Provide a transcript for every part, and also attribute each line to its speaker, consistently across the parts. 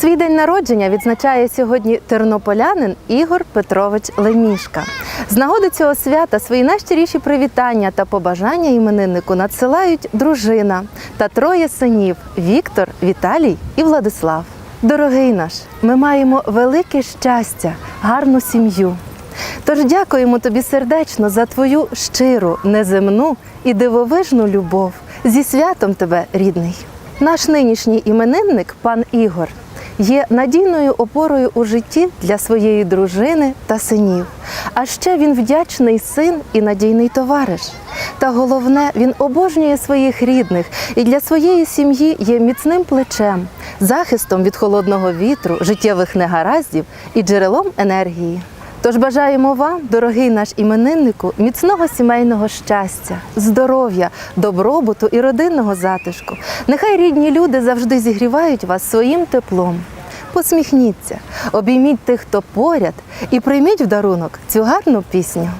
Speaker 1: Свій день народження відзначає сьогодні тернополянин Ігор Петрович Лемішка. З нагоди цього свята свої найщиріші привітання та побажання імениннику надсилають дружина та троє синів Віктор, Віталій і Владислав. Дорогий наш, ми маємо велике щастя, гарну сім'ю. Тож дякуємо тобі сердечно за твою щиру, неземну і дивовижну любов. Зі святом тебе, рідний. Наш нинішній іменинник, пан Ігор, є надійною опорою у житті для своєї дружини та синів. А ще він вдячний син і надійний товариш. Та головне, він обожнює своїх рідних і для своєї сім'ї є міцним плечем, захистом від холодного вітру, життєвих негараздів і джерелом енергії. Тож бажаємо вам, дорогий наш імениннику, міцного сімейного щастя, здоров'я, добробуту і родинного затишку. Нехай рідні люди завжди зігрівають вас своїм теплом. Посміхніться, обійміть тих, хто поряд, і прийміть в дарунок цю гарну пісню.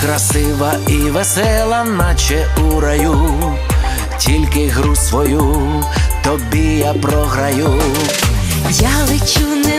Speaker 2: Красива і весела, наче у раю, тільки гру свою тобі я програю.
Speaker 3: Я лечу, немов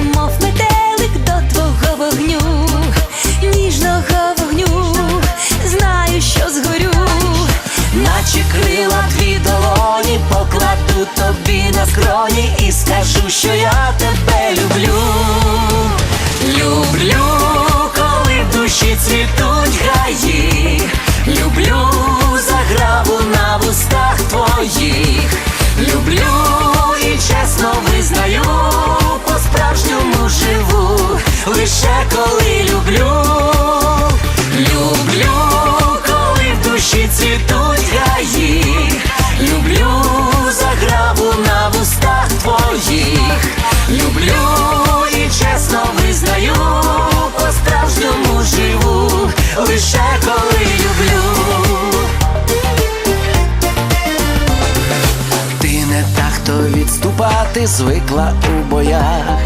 Speaker 2: відступати звикла у боях.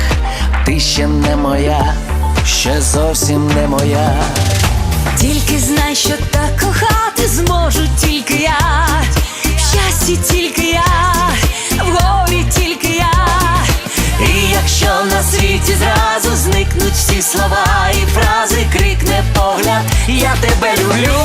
Speaker 2: Ти ще не моя, ще зовсім не моя.
Speaker 3: тільки знай, що так кохати зможу тільки я, в щасті тільки я, в горі тільки я.
Speaker 2: І якщо на світі зразу зникнуть всі слова і фрази, крикне погляд, я тебе люблю,